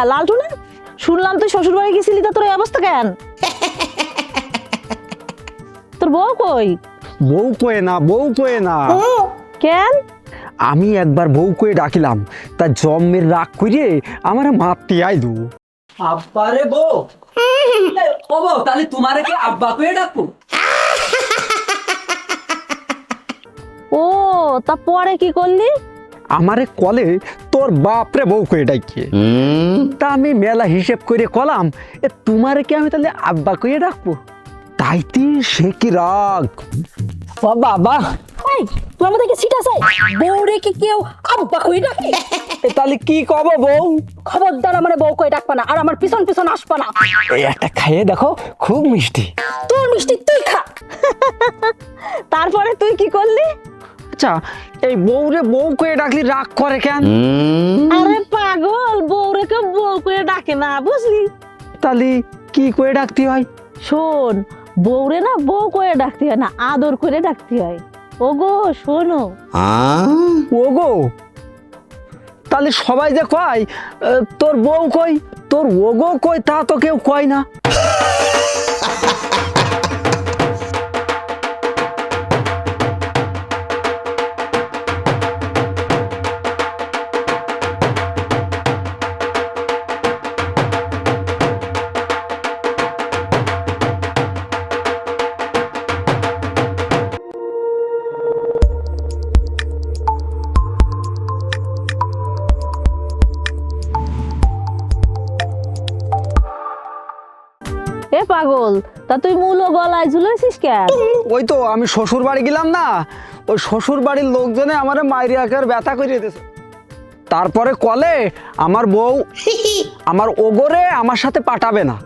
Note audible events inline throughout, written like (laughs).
কিডা লালটু না? শুনলাম তুই শ্বশুর বাড়ি গেছিলি তা তোর এই অবস্থা কেন? তোর বউ কই? বউ কয়ে না বউ কয়ে না। কেন? আমি একবার বউ কয়ে ডাকিলাম তা জম্মের রাগ করে আমার মারতে আইলু। আব্বারে বউ। (laughs) ও বউ তাহলে তোমারে কি আব্বা কয়ে ডাকবো? ও তা পরে কি করলি? আমারে কলে তোর বাপরে বউ কয়ে ডাকিয়ে তা আমি মেলা হিসেব করে কলাম এ তোমারে কি আমি তাহলে আব্বা কয়ে ডাকবো? তাইতে সে কি রাগ? বাবা। এই তুই আমাদের কি সিট আছে বউরে কি কেউ আব্বা কই ডাকে? তাহলে কি কব বউ? খবরদার আমার বউ কই ডাকবা না আর আমার পিছন পিছন আসবা না। এই একটা খাইয়ে দেখো খুব মিষ্টি। তোর মিষ্টি তুই খা। (laughs) তারপরে তুই কি করলি? আচ্ছা এই বউরে বউ কয়ে ডাকলি রাগ করে কেন? আরে পাগল বউরে কেউ বউ করে ডাকে না বুঝলি? তাহলে কি করে ডাকতে হয়? শোন বউরে না বউ করে ডাকতে হয় না আদর করে ডাকতে হয়। ওগো শোনো। ওগো তাহলে সবাই যে কয় তোর বউ কই? তোর ওগো কই তা তো কেউ কয় না। তা তুই মূলো গলায় ঝুলেছিস কেন? ওই তো আমি শ্বশুর বাড়ি গেলাম না ওই শ্বশুর বাড়ির লোকজনে আমার মাইরি আকার ব্যথা করে দিয়েছে। তারপরে কলে আমার বউ আমার ওগরে আমার সাথে পাঠাবে না।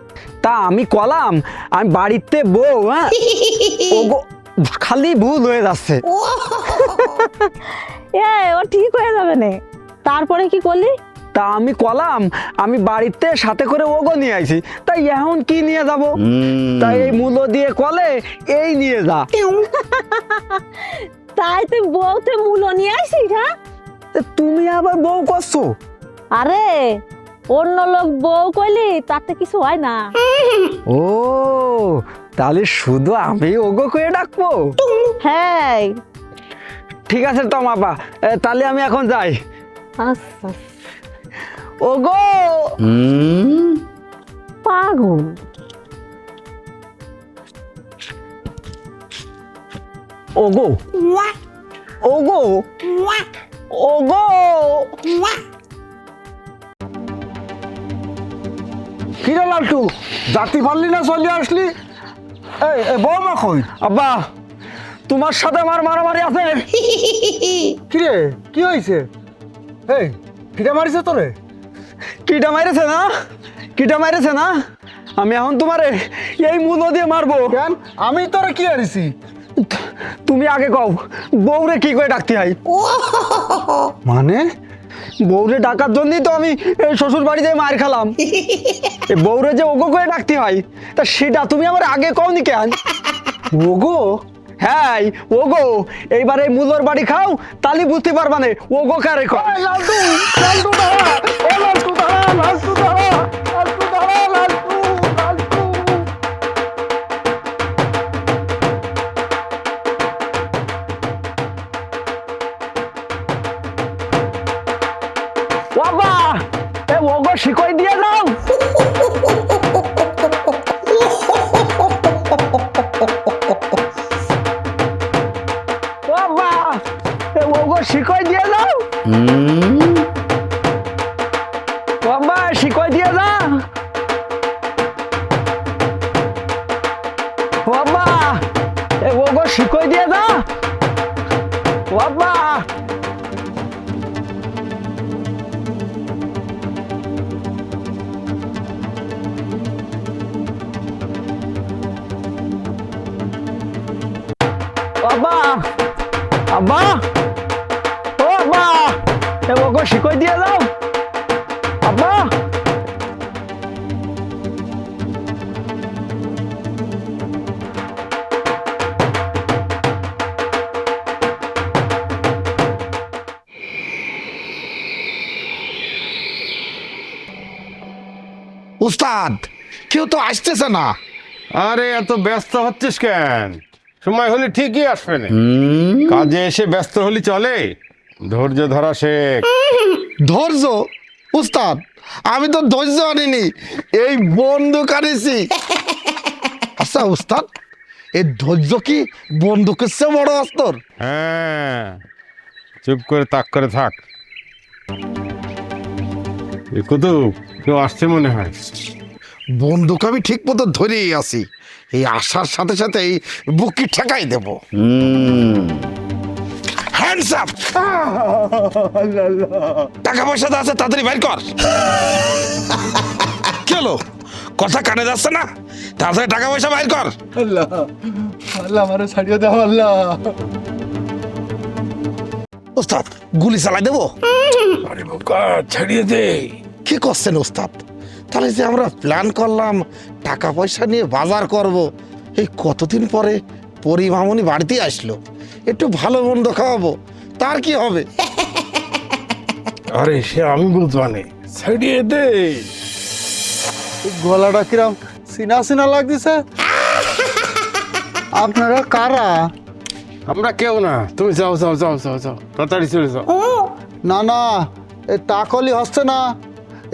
তা আমি কলাম আমি বাড়িতে বউ হ্যাঁ? খালি ভুল হয়ে যাচ্ছে। এ ও ঠিক হয়ে যাবে নে। তারপরে কি করলি? তা আমি কলাম আমি বাড়িতে সাথে করে ওগো নিয়ে আইছি। তাই এখন কি নিয়ে যাব? তাই এই মূল্য দিয়ে কলে এই নিয়ে যা। তাই তুই বউতে মূলো নিয়ে আইসিস হ্যাঁ? তুমি আবার বউ করছ? আরে অন্য লোক বউ কইলি তাতে কিছু হয় না। ও তাহলে শুধু আমি ওগো করে ডাকবো? হ্যাঁ। ঠিক আছে তো মাপা তাহলে আমি এখন যাই। আচ্ছা। ওগো! পাগল। ওগো। ওগো। ওগো। কিরে লালটু জাতি পারলি না চলে আসলি? এই এই বৌমা কই? আব্বা তোমার সাথে আমার মারামারি আছে। (laughs) কিরে কি হয়েছে এই কিরে মারিছে তোরে? কিটা মাইরেছে না? কিটা মাইরেছে না? আমি এখন তোমারে এই মূল্য দিয়ে মারবো। কেন? আমি তোরে কি হারিছি তুমি আগে কও বউরে কি করে ডাকতে হয়? মানে? বউরে ডাকার জন্যই তো আমি এই শ্বশুর বাড়িতে মার খালাম। বউরে যে ওগো করে ডাকতে হয় তা সেটা তুমি আমার আগে কওনি কেন? ওগো? হ্যাঁ ওগো এইবার এই মুলোর বাড়ি খাও তালি বুঝতে পারবা না। ওগো কারে কয়? লালটু লালটু দাঁড়া ও লালটু দাঁড়া লালটু দাঁড়া লালটু দাঁড়া লালটু লালটু। বাবা এ ওগো শিকই দিয়ে দাও। এ ওগো শিকই দিয়ে দাও। বাবা শিকই দিয়ে দাও। বাবা এ ওগো শিকই দিয়ে দাও। বাবা ও আব্বা শিকই দিয়ে দাও আব্বা! উস্তাদ কেউ তো আসতেছে না। আরে এত ব্যস্ত হচ্ছিস কেন? সময় হলে ঠিকই আসবে না। কাজে এসে ব্যস্ত হলে চলে। ধৈর্য ধরা শেখ। ধৈর্য? উস্তাদ আমি তো ধৈর্য আনিনি। এই বন্দুক আনিছি আচ্ছা উস্তাদ এই ধৈর্য কি বন্দুকের চেয়ে বড় অস্তর হ্যাঁ চুপ করে তাক করে থাক। এ কত কেউ আসছে মনে হয়? বন্দুক আমি ঠিক মতো ধরেই আছি। এই আসার সাথে সাথেই বুকি ঠেকাই দেব। হ্যান্ডস আপ টাকা পয়সা তো আছে তাড়াতাড়ি বাইর কর। (laughs) কি হলো? কথা কানে যাচ্ছে না? তাড়াতাড়ি টাকা পয়সা বাইর কর। আল্লাহ আল্লাহ আমারে ছাড়িয়ে দাও আল্লাহ। ওস্তাদ গুলি চালাই দেবো? আরে বোকা ছাড়িয়ে দে। কি করছেন ওস্তাদ? তাহলে যে আমরা প্ল্যান করলাম টাকা পয়সা নিয়ে বাজার করব এই কতদিন পরে পরিমামনি বাড়িতে আসলো? একটু ভালো মন্দ খাওয়াবো। তার কি হবে? আরে সে আমি বলতে মানে ছাড়িয়ে দে। গলাটা কিরম সিনা সিনা লাগতেছে? আপনারা কারা? আমরা কেউ না। তুমি যাও যাও যাও যাও যাও। তাড়াতাড়ি চলে যাও। না না এ টাকলি হচ্ছে না।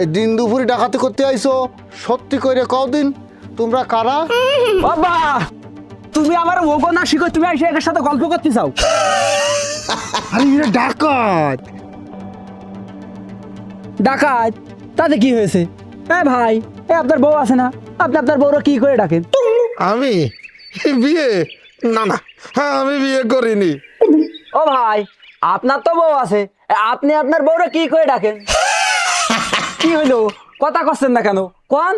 এই দিন দুপুরি ডাকাতি করতে আইছো। সত্যি করে কদিন তোমরা কারা? বাবা! তুমি আমার ওগো না শিখো তুমি এসে একের সাথে গল্প করতে চাও? আরে এরা ডাকাত। ডাকাত? তাতে কি হয়েছে? হ্যাঁ ভাই এ আপনার বউ আছে না? আপনি আপনার বউরা কি করে ডাকেন? আমি? বিয়ে? না না হ্যাঁ আমি বিয়ে করিনি। ও ভাই আপনার তো বউ আছে। আপনি আপনার বউরা কি করে ডাকেন? কি হইল? কথা করছেন না কেন? কোন?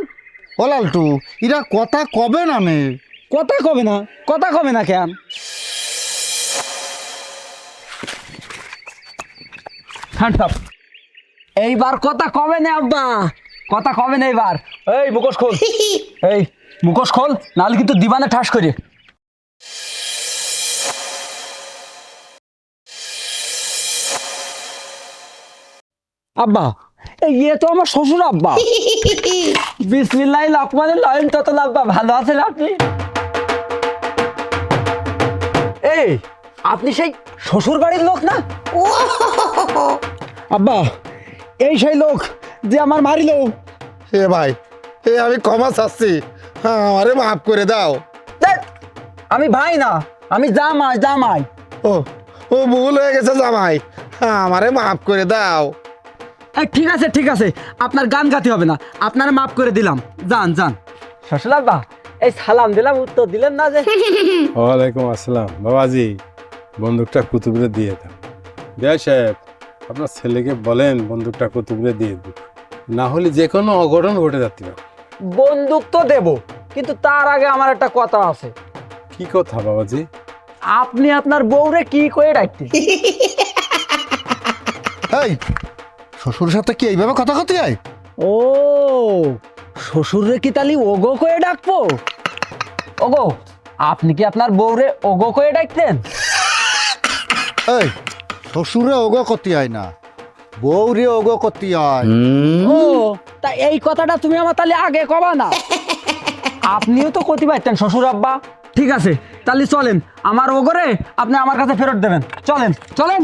ও লালটু এরা কথা কবে না নে কথা কবে না? কথা কবে না কেন এইবার কথা কবে না আব্বা? কথা কবে না এইবার? এই মুখোশ খোল। (laughs) এই মুখোশ খোল নাহলে কিন্তু দিবানে ঠাস করে। আব্বা এই ইয়ে তো আমার শ্বশুর আব্বা। (laughs) বিসমিল্লাহ লাপমানের লয়ন তত আব্বা ভালো আছেন আপনি? আপনি সেই শ্বশুর বাড়ির লোক না? আব্বা এই সেই লোক যে আমার মারিলো এ ভাই এ আমি ক্ষমা চাচ্ছি। হ্যাঁ আমারে মাফ করে দাও। আমি ভাই না আমি জামাই জামাই। ও ও ভুল হয়ে গেছে জামাই। হ্যাঁ আমারে মাফ করে দাও। এই, ঠিক আছে ঠিক আছে আপনার গান গাতে হবে না আপনার মাফ করে দিলাম। যান যান। শ্বশুর আব্বা এই সালাম দিলাম উত্তর দিলেন না যে। (laughs) ওয়ালাইকুম আসসালাম। বাবাজি বন্দুকটা কুতুবরে দিয়ে দাও বিয়া সাহেব আপনার ছেলেকে বলেন বন্দুকটা কুতুবরে দিয়ে দিক। না হলে যে কোনো অঘটন ঘটে পারে। বন্দুক তো দেব কিন্তু তার আগে আমার একটা কথা আছে। কি কথা বাবাজি? আপনি আপনার বউরে কি করে ডাকতেন? (laughs) এই শ্বশুরের সাথে কি এইভাবে কথা কথি হয় ও শ্বশুরে কি তালি ওগো করে ডাকবো? ওগো আপনি কি আপনার বউরে ওগো করে ডাকতেন? এই শ্বশুরে ওগো করতে হয় না বউরে ওগো করতে হয় ও তা এই কথাটা তুমি আমার তাহলে আগে কবা না। আপনিও তো ক্ষতি পাইতেন শ্বশুর আব্বা। ঠিক আছে তাহলে চলেন আমার ওগরে আপনি আমার কাছে ফেরত দেবেন। চলেন চলেন।